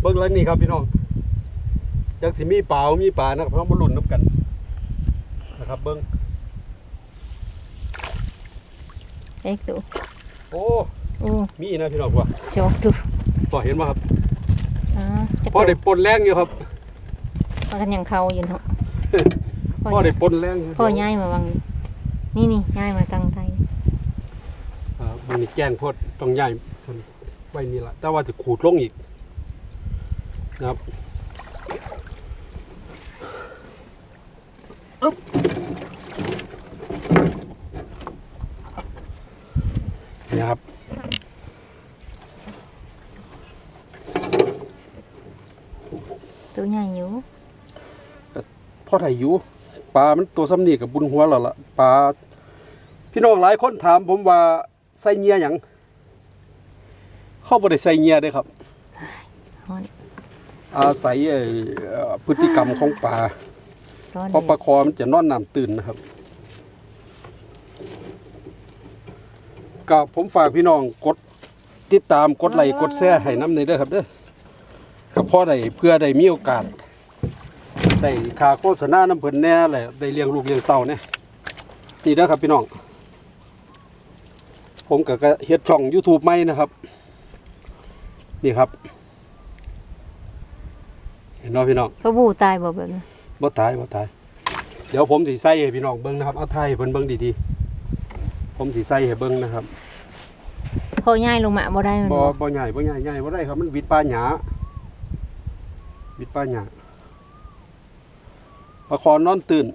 เบิ่งแล้วนี่ครับพี่น้องจักสิมีปลาบ่มีปลานะครับเรามาลุ้นนับกันนะครับเบิ่งเอ็กตูโอ้โอ้มีนะพี่น้องว่าโชกตูพอเห็นบ่ครับอ๋อจะพอได้เปิดปนแรงอยู่ครับมากันยังเขาอยู่เนาะพอได้ปนแรงอยู่พ่อย้ายมาวังนี่นี่ย้ายมาตังไทยอ่ามันนี่แกล้งโพดต้องย้ายเพิ่นไว้นี่ล่ะแต่ว่าจะขูดลงอีกนะ ครับอึ๊บนี่ครับตัวใหญ่อยู่พ่อไทยอยู่ปลา มันตัวซ้ำนี่กับบุญหัวแล้วล่ะปลาพี่น้องหลายคนถามผมว่าใส่เงียหยังเข้าบ่ได้ใส่เงียเด้ครับฮ้ อนอาศัยไอ้เอ่อพฤติกรรมของปลาร้อนเพราะปลาคอมันจะนอนน้ำตื่นนะครับ ก็ผมฝากพี่น้องกดติดตามกดไลค์กดแชร์ให้น้ำในเด้อครับเด้อก็พอได้เพื่อได้มีโอกาสได้ค่าโฆษณาน้ำเพิ่นแหน่แหละได้เลี้ยงลูกเลี้ยงเต่าเนี่ยนี่เด้อครับพี่น้อง ผมก็ก็เฮ็ดช่อง YouTube ใหม่นะครับ นี่ครับ เห็นเนาะพี่น้องเขาบูตายบ่แบบนี้บ่ตายบ่ตาย เดี๋ยวผมสิใส่ให้พี่น้องเบิ่งนะครับ เอาไทยให้เพิ่นเบิ่งดีๆ ผมสิใส่ให้เบิ่งนะครับพ่อย้ายลงมาบ่ได้มันบ่บ่บ่ใหญ่บ่ใหญ่ใหญ่บ่ได้ครับ มันวิดปลาหยาวิดปลาหยาปลาคอนนอนตื่น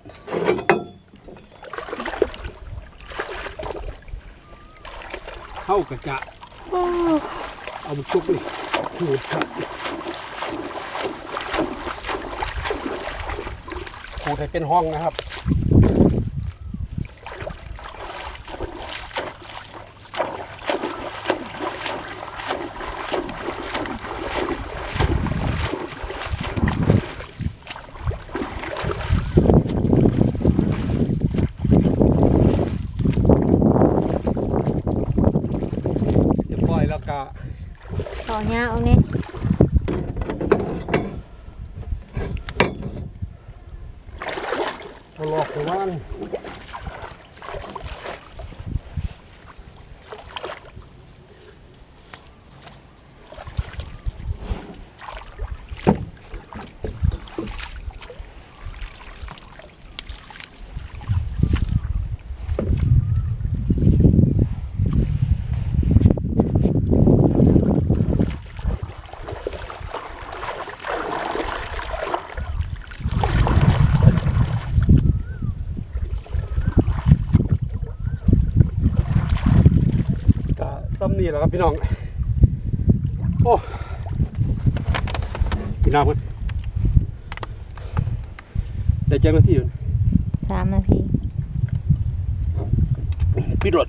เข้ากระจะเอามาชุบเลยขูดครับ ขูดให้เป็นห้องนะครับเรียบร้อยแล้วก็ต่อยาเอานี่เอาลอก ไปว่านก็ ซ้ำนี่แหละครับพี่น้อง โอ้พี่น้องคนได้แจ้งหน้าที่อยู่สามนาทีพี่รถ